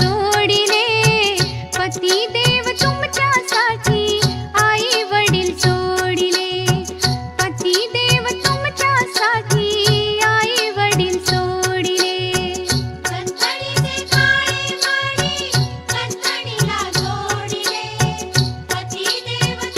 जोडिले पती देव तुमचे